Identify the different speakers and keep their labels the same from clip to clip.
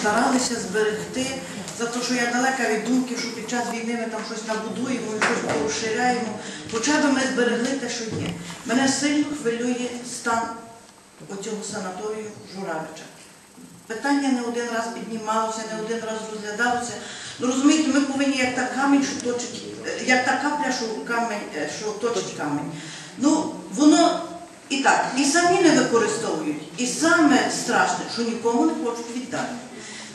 Speaker 1: старалися зберегти, за те, що я далека від думки, що під час війни ми там щось набудуємо і щось розширяємо. Хоча б ми зберегли те, що є. Мене сильно хвилює стан оцього санаторію Журавича. Питання не один раз піднімалося, не один раз розглядалося. Ну розумієте, ми повинні як та камінь, що точить, як та капля, що камінь, е, що точить камінь. Ну, воно і так, і самі не використовують. І саме страшне, що нікому не хочуть віддати.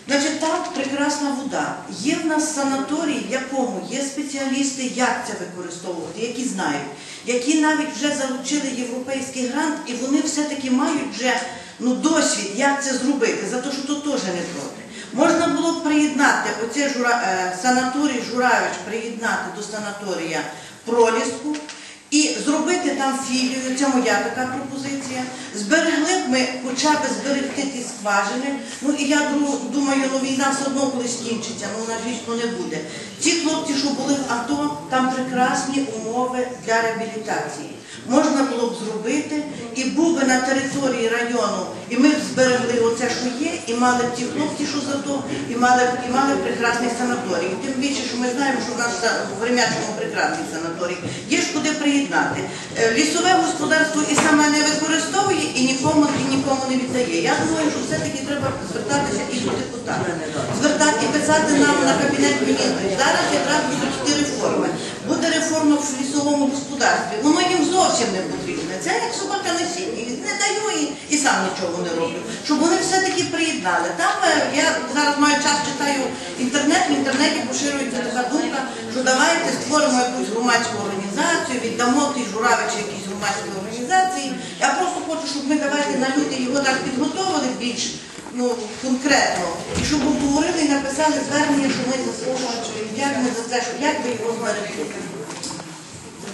Speaker 1: Значить, так, прекрасна вода. Є в нас санаторій, в якому є спеціалісти, як це використовувати, які знають, які навіть вже залучили європейський грант, і вони все-таки мають вже ну, досвід, як це зробити, за те, що то теж не проти. Можна було б приєднати оцей жура, е, санаторій Журавич, приєднати до санаторія Проліску і зробити там філію, це моя така пропозиція. Зберегли б ми хоча б зберегти скважини. Ну і я думаю, ну війна все одно колись кінчиться, ну вона звісно не буде. Ці хлопці, що були в АТО, там прекрасні умови для реабілітації. Можна було б зробити, і був би на території району, і ми б зберегли оце, що є, і мали б ті хлопці, що зато, і мали б і мали б прекрасний санаторій. Тим більше, що ми знаємо, що в нас в Времячому прекрасний санаторій. Є ж куди приєднати. Е, Лісове господарство і саме не використовує, і нікому і нікому не віддає. Я думаю, що все-таки треба звертатися і до депутатів. Звертати і писати нам на кабінет міністрів. Зараз якраз будуть ті реформи. Буде реформа в лісовому господарстві. Воно їм зовсім не потрібне. Це як собака на сіні. Не даю і, і сам нічого не роблю. Щоб вони все-таки приєднали. Там е, я зараз маю час читаю інтернет, в інтернеті поширюється така думка, що давайте створимо якусь громадську організацію, віддамо тій журавичі якісь громадські організації. Я просто хочу, щоб ми давайте на люди його так підготовили більш ну, конкретно, і щоб обговорили і написали звернення, що ми заслужуємо, це, що як ви його зберегти.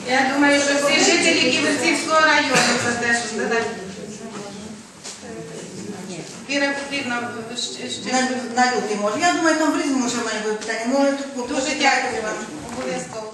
Speaker 2: Я думаю, що всі жителі Ківерцівського району за те, що сказати. Кіра потрібна ще-
Speaker 1: На, на лютий може. Я думаю, там в різному ще має бути питання. Може тут
Speaker 2: дуже дякую вам. Обов'язково.